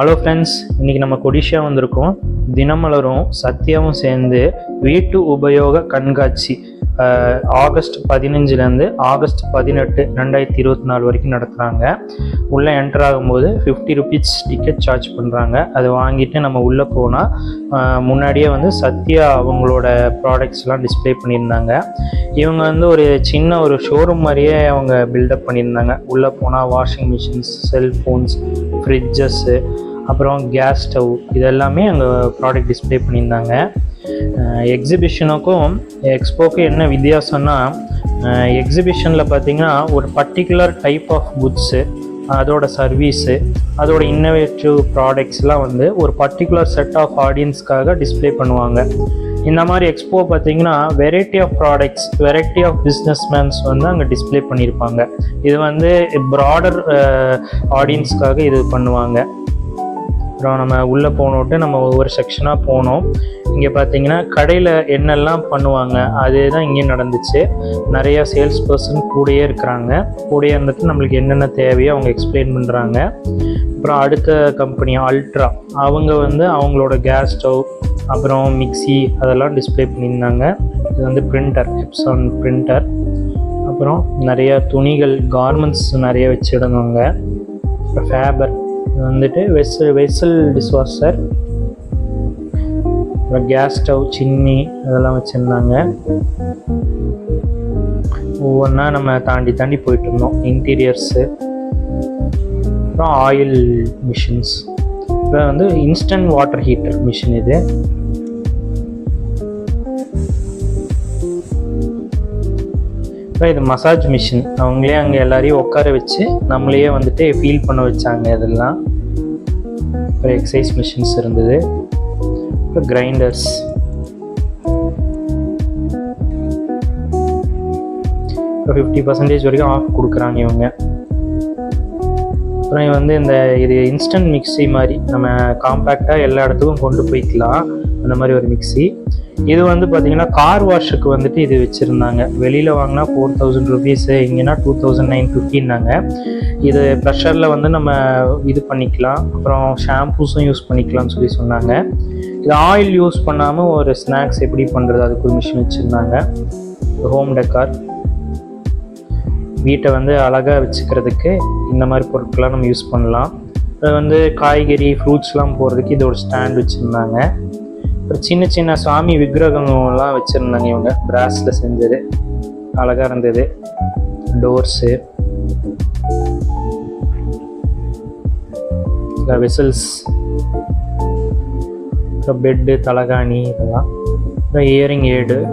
Hello friends இன்றைக்கி நம்ம கொடிஷியா வந்திருக்கோம். தினமலரும் சத்யாவும் சேர்ந்து வீட்டு உபயோக கண்காட்சி ஆகஸ்ட் பதினஞ்சுலேருந்து ஆகஸ்ட் பதினெட்டு ரெண்டாயிரத்தி இருபத்தி நாலு வரைக்கும் நடத்துகிறாங்க உள்ளே என்டர் ஆகும்போது ஃபிஃப்டி ருபீஸ் டிக்கெட் சார்ஜ் பண்ணுறாங்க அதை வாங்கிட்டு நம்ம உள்ளே போனால் முன்னாடியே வந்து சத்யா அவங்களோட ப்ராடக்ட்ஸ்லாம் டிஸ்ப்ளே பண்ணியிருந்தாங்க. இவங்க வந்து ஒரு சின்ன ஒரு ஷோரூம் மாதிரியே அவங்க பில்டப் பண்ணியிருந்தாங்க. உள்ளே போனால் வாஷிங் மிஷின்ஸ் செல்ஃபோன்ஸ் ஃப்ரிட்ஜஸ்ஸு அப்புறம் கேஸ் ஸ்டவ் இதெல்லாமே அங்கே ப்ராடக்ட் டிஸ்ப்ளே பண்ணியிருந்தாங்க. எக்ஸிபிஷனுக்கும் எக்ஸ்போக்கும் என்ன வித்தியாசம்னா எக்ஸிபிஷனில் பார்த்தீங்கன்னா ஒரு பர்டிகுலர் டைப் ஆஃப் குட்ஸு அதோட சர்வீஸு அதோட இன்னோவேட்டிவ் ப்ராடக்ட்ஸ்லாம் வந்து ஒரு பர்டிகுலர் செட் ஆஃப் ஆடியன்ஸ்க்காக டிஸ்ப்ளே பண்ணுவாங்க. இந்த மாதிரி எக்ஸ்போ பார்த்தீங்கன்னா variety of products variety of businessmans வந்து அங்கே டிஸ்ப்ளே பண்ணியிருப்பாங்க. இது வந்து ப்ராடர் ஆடியன்ஸ்க்காக இது பண்ணுவாங்க. அப்புறம் நம்ம உள்ளே போனோட்டு நம்ம ஒவ்வொரு செக்ஷனாக போனோம். இங்கே பார்த்தீங்கன்னா கடையில் என்னெல்லாம் பண்ணுவாங்க அதே தான் இங்கேயும் நடந்துச்சு. நிறையா சேல்ஸ் பர்சன் கூடயே இருக்கிறாங்க. கூடயே இருந்துட்டு நம்மளுக்கு என்னென்ன தேவையோ அவங்க எக்ஸ்பிளைன் பண்ணுறாங்க அப்புறம் அடுத்த கம்பெனி அல்ட்ரா அவங்க வந்து அவங்களோட கேஸ் ஸ்டவ் அப்புறம் மிக்ஸி அதெல்லாம் டிஸ்ப்ளே பண்ணியிருந்தாங்க. இது வந்து பிரிண்டர் எப்சான் பிரிண்டர் அப்புறம் நிறையா துணிகள் கார்மெண்ட்ஸ் நிறைய வச்சுருந்தாங்க. அப்புறம் ஃபேபர் இது வந்துட்டு வெசல் வெசல் டிஷ்வாஷர் அப்புறம் கேஸ் ஸ்டவ் சின்னி அதெல்லாம் வச்சுருந்தாங்க. ஒவ்வொன்றா நம்ம தாண்டி தாண்டி போயிட்டு இருந்தோம் இன்டீரியர்ஸு அப்புறம் ஆயில் மிஷின்ஸ் இப்போ வந்து இன்ஸ்டன்ட் வாட்டர் ஹீட்டர் மிஷின் இது. இப்போ இது மசாஜ் மிஷின் அவங்களே அங்கே எல்லாரையும் உட்கார வச்சு நம்மளையே வந்துட்டு ஃபீல் பண்ண வச்சாங்க இதெல்லாம். அப்புறம் எக்ஸசைஸ் மிஷின்ஸ் இருந்தது. அப்புறம் கிரைண்டர்ஸ் இப்போ ஃபிஃப்டி பர்சன்டேஜ் வரைக்கும் ஆஃப் கொடுக்குறாங்க இவங்க. அப்புறம் வந்து இந்த இது இன்ஸ்டன்ட் மிக்ஸி மாதிரி நம்ம காம்பேக்டாக எல்லா இடத்துக்கும் கொண்டு போய்க்கலாம். அந்த மாதிரி ஒரு மிக்ஸி இது வந்து பார்த்தீங்கன்னா கார் வாஷுக்கு வந்துட்டு இது வச்சுருந்தாங்க. வெளியில் வாங்கினா ஃபோர் தௌசண்ட் ருபீஸு இங்கேனா டூ தௌசண்ட் நைன் ஃபிஃப்டின்னாங்க இது ப்ரெஷரில் வந்து நம்ம இது பண்ணிக்கலாம். அப்புறம் ஷாம்பூஸும் யூஸ் பண்ணிக்கலாம்னு சொல்லி சொன்னாங்க. இது ஆயில் யூஸ் பண்ணாமல் ஒரு ஸ்நாக்ஸ் எப்படி பண்ணுறது அதுக்கு ஒரு மிஷின் வச்சுருந்தாங்க. ஹோம் டெக்கார் வீட்டை வந்து அழகாக வச்சுக்கிறதுக்கு இந்த மாதிரி பொருட்கள்லாம் நம்ம யூஸ் பண்ணலாம். அது வந்து காய்கறி ஃப்ரூட்ஸ்லாம் போடுறதுக்கு இது ஒரு ஸ்டாண்ட் வச்சுருந்தாங்க. சின்ன சின்ன சாமி விக்கிரகங்கள்லாம் வச்சுருந்தாங்க இவங்க. பிராஸில் செஞ்சது. அழகாக இருந்தது. டோர்ஸு விசில்ஸ் அப்புறம் பெட்டு தலகாணி இதெல்லாம். அப்புறம் இயரிங் ஏடு.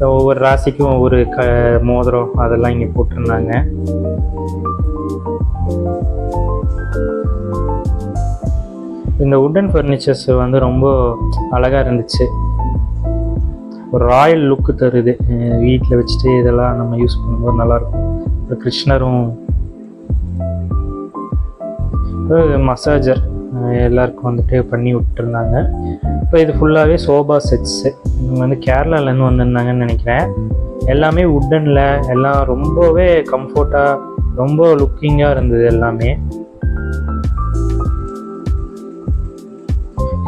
ஒவ்வொரு ராசிக்கும் ஒவ்வொரு க மோதிரம் அதெல்லாம் இங்கே போட்டிருந்தாங்க. இந்த உட்டன் ஃபர்னிச்சர்ஸ் வந்து ரொம்ப அழகாக இருந்துச்சு. ஒரு ராயல் லுக்கு தருது. வீட்டில் வச்சுட்டு இதெல்லாம் நம்ம யூஸ் பண்ணும்போது நல்லாயிருக்கும். ஒரு கிருஷ்ணரும் மசாஜர் எல்லாருக்கும் வந்துட்டு பண்ணி விட்டுருந்தாங்க. இப்போ இது ஃபுல்லாகவே சோபா செட்ஸு இவங்க வந்து கேரளாலேருந்து வந்திருந்தாங்கன்னு நினைக்கிறேன். எல்லாமே உட்டனில் எல்லாம் ரொம்பவே கம்ஃபர்ட்டாக ரொம்ப லுக்கிங்காக இருந்தது எல்லாமே.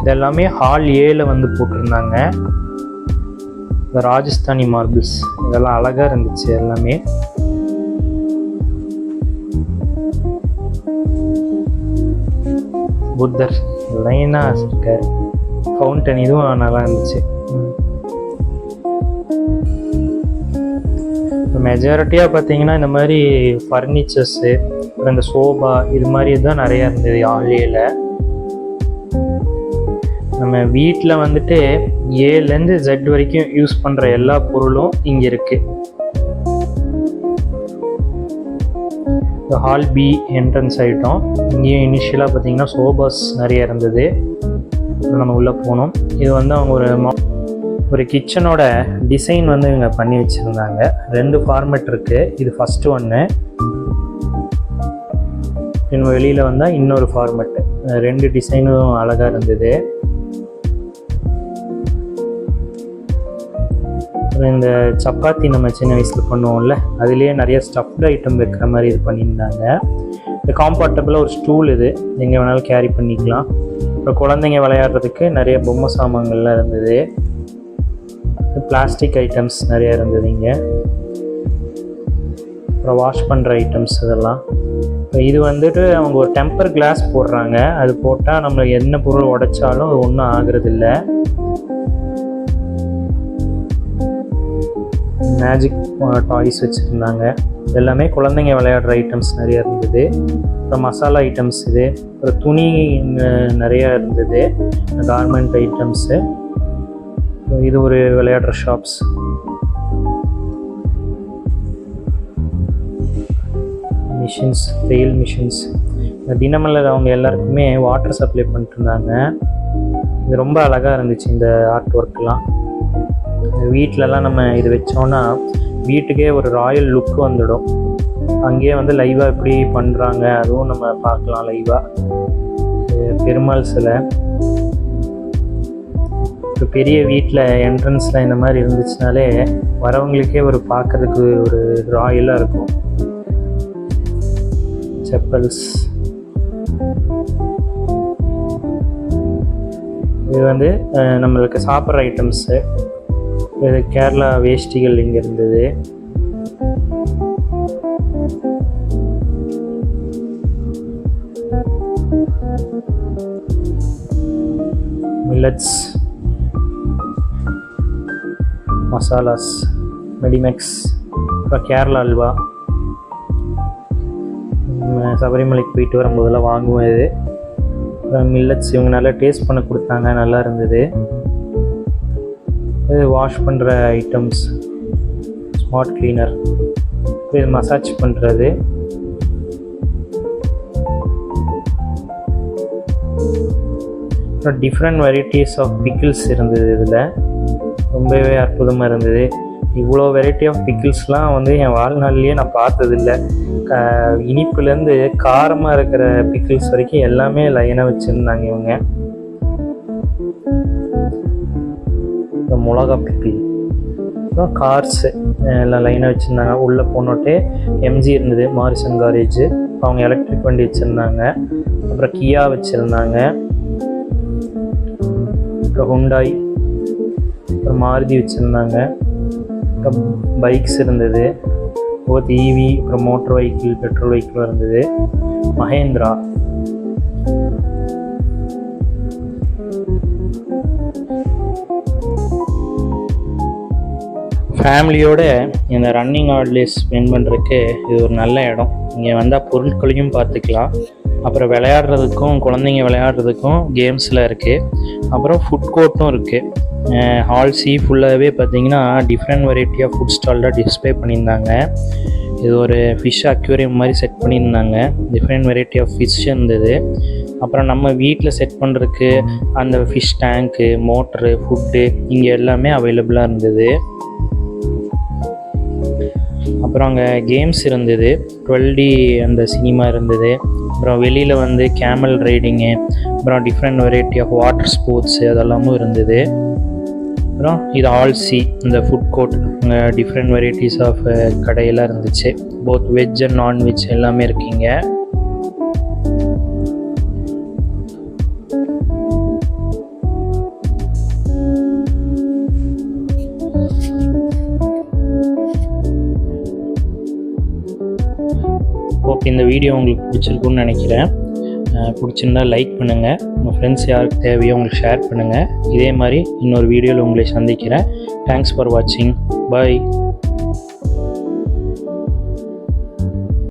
இதெல்லாமே ஹால் ஏல வந்து போட்டிருந்தாங்க. இந்த ராஜஸ்தானி மார்பிள்ஸ் இதெல்லாம் அழகாக இருந்துச்சு எல்லாமே. புத்தர் லைனாக இருக்கார் ஃபவுண்டன் இதுவும் நல்லா இருந்துச்சு. மெஜாரிட்டியாக பார்த்தீங்கன்னா இந்த மாதிரி ஃபர்னிச்சர்ஸு அப்புறம் இந்த சோபா இது மாதிரி தான் நிறையா இருந்தது ஆலியில் நம்ம வீட்டில் வந்துட்டு ஏலேருந்து ஜெட் வரைக்கும் யூஸ் பண்ணுற எல்லா பொருளும் இங்கே இருக்குது ஹால் பி என்ட்ரன்ஸ் ஆகிட்டோம் இங்கேயும் இனிஷியலாக பார்த்தீங்கன்னா சோபாஸ் நிறைய இருந்தது. நம்ம உள்ளே போனோம். இது வந்து அவங்க ஒரு மா- ஒரு கிச்சனோட டிசைன் வந்து இவங்க பண்ணி வச்சுருந்தாங்க. ரெண்டு ஃபார்மேட் இருக்குது இது ஃபஸ்ட்டு ஒன்று இன்னும் வெளியில் வந்தால் இன்னொரு ஃபார்மேட்டு ரெண்டு டிசைனும் அழகாக இருந்தது. அப்புறம் இந்த சப்பாத்தி நம்ம சின்ன வயசில் பண்ணுவோம்ல அதுலேயே நிறைய ஸ்டஃப்டு ஐட்டம் வைக்கிற மாதிரி இது பண்ணியிருந்தாங்க. இந்த காம்ஃபர்டபுளாக ஒரு ஸ்டூல் இது எங்கே வேணாலும் கேரி பண்ணிக்கலாம். அப்புறம் குழந்தைங்க விளையாடுறதுக்கு நிறைய பொம்மை சாமான்கள்லாம் இருந்தது. பிளாஸ்டிக் ஐட்டம்ஸ் நிறையா இருந்தது இங்கே. அப்புறம் வாஷ் பண்ணுற ஐட்டம்ஸ் இதெல்லாம். இப்போ இது வந்துட்டு அவங்க ஒரு டெம்பர் கிளாஸ் போடுறாங்க. அது போட்டால் நம்ம என்ன பொருள் உடைச்சாலும் அது ஒன்றும் ஆகுறதில்ல. மேஜிக் டாய்ஸ் uh, வச்சுருந்தாங்க. எல்லாமே குழந்தைங்க விளையாடுற ஐட்டம்ஸ் நிறைய இருந்தது. அப்புறம் மசாலா ஐட்டம்ஸ் இது. அப்புறம் துணி நிறையா இருந்தது. கார்மெண்ட் ஐட்டம்ஸு இது ஒரு விளையாடுற shops machines fail machines Dinamalar அவங்க எல்லாருக்குமே வாட்டர் சப்ளை பண்ணிட்டு இருந்தாங்க. இது ரொம்ப அழகாக இருந்துச்சு இந்த ஆர்ட் ஒர்க்லாம் வீட்டிலலாம் நம்ம இது வச்சோன்னா வீட்டுக்கே ஒரு ராயல் லுக் வந்துடும். அங்கேயே வந்து லைவாக எப்படி பண்ணுறாங்க அதுவும் நம்ம பார்க்கலாம் லைவாக பெருமாள் சிலை. ஒரு பெரிய வீட்டில் என்ட்ரன்ஸில் இந்த மாதிரி இருந்துச்சுனாலே வரவங்களுக்கே ஒரு பார்க்குறதுக்கு ஒரு ராயலாக இருக்கும். செப்பல்ஸ். இது வந்து நம்மளுக்கு சாப்பிட்ற ஐட்டம்ஸு இது கேரளா வேஷ்டிகள் இங்கே இருந்தது. மில்லட்ஸ் மசாலாஸ் மெடிமெக்ஸ் அப்புறம் கேரளா அல்வா. சபரிமலைக்கு போயிட்டு வரும்போதெல்லாம் வாங்குவோம் இது. அப்புறம் மில்லட்ஸ் இவங்க நல்லா டேஸ்ட் பண்ண கொடுத்தாங்க நல்லா இருந்தது. இது வாஷ் பண்ணுற ஐட்டம்ஸ் ஸ்மார்ட் கிளீனர் இது மசாஜ் பண்ணுறது அப்புறம் டிஃப்ரெண்ட் வெரைட்டிஸ் ஆஃப் பிக்கிள்ஸ் இருந்தது இதில். ரொம்பவே அற்புதமாக இருந்தது. இவ்வளோ வெரைட்டி ஆஃப் பிக்கிள்ஸ்லாம் வந்து என் வாழ்நாள்லேயே நான் பார்த்ததில்ல. இனிப்புலேருந்து காரமாக இருக்கிற பிக்கிள்ஸ் வரைக்கும் எல்லாமே லைனாக வச்சுருந்தாங்க இவங்க. இந்த மிளகா பிப்பி அப்புறம் கார்ஸு எல்லாம் லைனாக வச்சுருந்தாங்க. உள்ளே போனோட்டே எம்ஜி இருந்தது மாரிசன் காரேஜ் அவங்க எலக்ட்ரிக் வண்டி வச்சுருந்தாங்க. அப்புறம் கியா வச்சுருந்தாங்க. அப்புறம் ஹுண்டாய் அப்புறம் மாருதி வச்சுருந்தாங்க. அப்புறம் பைக்ஸ் இருந்தது. போத் ஈவி அப்புறம் மோட்டர் வெஹிக்கிள் பெட்ரோல் வெஹிக்கிள் இருந்தது. மஹேந்திரா. ஃபேமிலியோட இந்த ரன்னிங் ஹாலிடேஸ் ஸ்பெண்ட் பண்ணுறதுக்கு இது ஒரு நல்ல இடம். இங்கே வந்தால் பொருட்களையும் பார்த்துக்கலாம். அப்புறம் விளையாடுறதுக்கும் குழந்தைங்க விளையாடுறதுக்கும் கேம்ஸில் இருக்குது அப்புறம் ஃபுட் கோர்ட்டும் இருக்குது ஹால் சி ஃபுல்லாகவே பார்த்தீங்கன்னா different variety of food stall display display பண்ணியிருந்தாங்க. இது ஒரு ஃபிஷ் அக்யூரியம் மாதிரி செட் பண்ணியிருந்தாங்க. டிஃப்ரெண்ட் வெரைட்டி ஆஃப் ஃபிஷ் இருந்தது. அப்புறம் நம்ம வீட்டில் செட் பண்ணுறதுக்கு அந்த ஃபிஷ் டேங்க்கு மோட்ரு ஃபுட்டு இங்கே எல்லாமே அவைலபிளாக இருந்தது. அப்புறம் அங்கே கேம்ஸ் இருந்தது. டுவெல் டி அந்த சினிமா இருந்தது. அப்புறம் வெளியில் வந்து கேமல் ரைடிங்கு அப்புறம் different variety of water sports அதெல்லாமும் இருந்தது. அப்புறம் இது ஆல் சி இந்த ஃபுட் கோர்ட் அங்கே டிஃப்ரெண்ட் வெரைட்டிஸ் ஆஃப் கடையெல்லாம் இருந்துச்சு. போத் வெஜ் அண்ட் நான்வெஜ் எல்லாமே இருக்கீங்க. ஓகே இந்த வீடியோ உங்களுக்கு பிடிச்சிருக்குன்னு நினைக்கிறேன். பிடிச்சிருந்தா லைக் பண்ணுங்கள் உங்கள் ஃப்ரெண்ட்ஸ் யாருக்கு தேவையோ உங்களுக்கு ஷேர் பண்ணுங்கள் இதே மாதிரி இன்னொரு வீடியோவில் உங்களை சந்திக்கிறேன். தேங்க்ஸ் ஃபார் வாட்சிங் பாய்